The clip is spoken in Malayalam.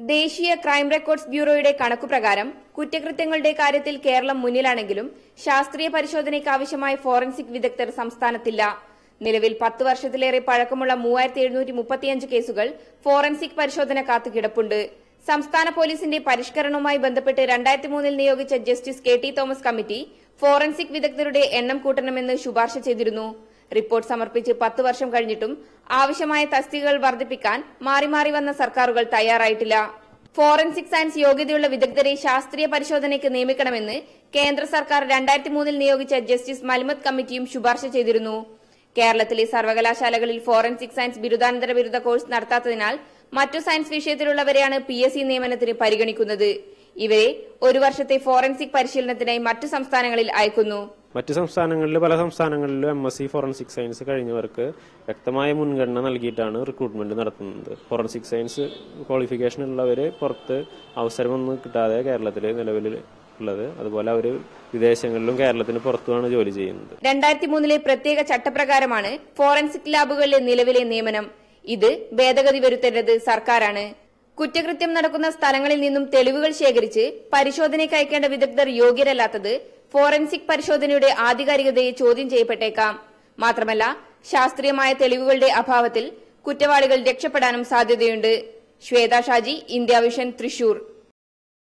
ദേശീയ ക്രൈം റെക്കോർഡ്സ് ബ്യൂറോയുടെ കണക്കുപ്രകാരം കുറ്റകൃത്യങ്ങളുടെ കാര്യത്തിൽ കേരളം മുന്നിലാണെങ്കിലും ശാസ്ത്രീയ പരിശോധനയ്ക്ക് ആവശ്യമായ ഫോറൻസിക് വിദഗ്ധർ സംസ്ഥാനത്തില്ല. നിലവിൽ പത്ത് വർഷത്തിലേറെ പഴക്കമുള്ള മൂവായിരത്തി എഴുന്നൂറ്റി മുപ്പത്തിയഞ്ച് കേസുകൾ ഫോറൻസിക് പരിശോധന കാത്തുകിടപ്പുണ്ട്. സംസ്ഥാന പോലീസിന്റെ പരിഷ്കരണവുമായി ബന്ധപ്പെട്ട് രണ്ടായിരത്തി മൂന്നിൽ നിയോഗിച്ച justice K T Thomas committee forensic വിദഗ്ധരുടെ എണ്ണം കൂട്ടണമെന്ന് ശുപാർശ ചെയ്തിരുന്നു. റിപ്പോർട്ട് സമർപ്പിച്ച് പത്ത് വർഷം കഴിഞ്ഞിട്ടും ആവശ്യമായ തസ്തികകൾ വർദ്ധിപ്പിക്കാൻ മാറി മാറി വന്ന സർക്കാരുകൾ തയ്യാറായിട്ടില്ല. ഫോറൻസിക് സയൻസ് യോഗ്യതയുള്ള വിദഗ്ധരെ ശാസ്ത്രീയ പരിശോധനയ്ക്ക് നിയമിക്കണമെന്ന് കേന്ദ്ര സർക്കാർ രണ്ടായിരത്തി മൂന്നിൽ നിയോഗിച്ച ജസ്റ്റിസ് മൽമത് കമ്മിറ്റിയും ശുപാർശ ചെയ്തിരുന്നു. കേരളത്തിലെ സർവകലാശാലകളിൽ ഫോറൻസിക് സയൻസ് ബിരുദാനന്തര ബിരുദ കോഴ്സ് നടത്താത്തതിനാൽ മറ്റു സയൻസ് വിഷയത്തിലുള്ളവരെയാണ് പി നിയമനത്തിന് പരിഗണിക്കുന്നത്. ഇവരെ ഒരു വർഷത്തെ ഫോറൻസിക് പരിശീലനത്തിനായി മറ്റു സംസ്ഥാനങ്ങളിൽ അയക്കുന്നു. മറ്റു സംസ്ഥാനങ്ങളിൽ പല സംസ്ഥാനങ്ങളിലും M S C forensic science കഴിഞ്ഞവർക്ക് വ്യക്തമായ മുൻഗണന നൽകിയിട്ടാണ് റിക്രൂട്ട്മെന്റ് നടത്തുന്നത്. ഫോറൻസിക് സയൻസ് ക്വാളിഫിക്കേഷൻ ഉള്ളവർ പുറത്ത് അവസരമൊന്നും കിട്ടാതെ കേരളത്തിൽ നിലവിൽ ഉള്ളത്. അതുപോലെ അവർ വിദേശങ്ങളിലും കേരളത്തിന് പുറത്തുമാണ് ജോലി ചെയ്യുന്നത്. രണ്ടായിരത്തി മൂന്നിലെ പ്രത്യേക ചട്ടപ്രകാരമാണ് ഫോറൻസിക് ലാബുകളിലെ നിലവിലെ നിയമനം. ഇത് ഭേദഗതി വരുത്തേണ്ടത് സർക്കാരാണ്. കുറ്റകൃത്യം നടക്കുന്ന സ്ഥലങ്ങളിൽ നിന്നും തെളിവുകൾ ശേഖരിച്ച് പരിശോധനയ്ക്ക് അയക്കേണ്ട വിദഗ്ധർ യോഗ്യരല്ലാത്തത് ഫോറൻസിക് പരിശോധനയുടെ ആധികാരികതയെ ചോദ്യം ചെയ്യപ്പെട്ടേക്കാം. മാത്രമല്ല ശാസ്ത്രീയമായ തെളിവുകളുടെ അഭാവത്തിൽ കുറ്റവാളികൾ രക്ഷപ്പെടാനും സാധ്യതയുണ്ട്. Shwetha Shaji India vision Thrissur.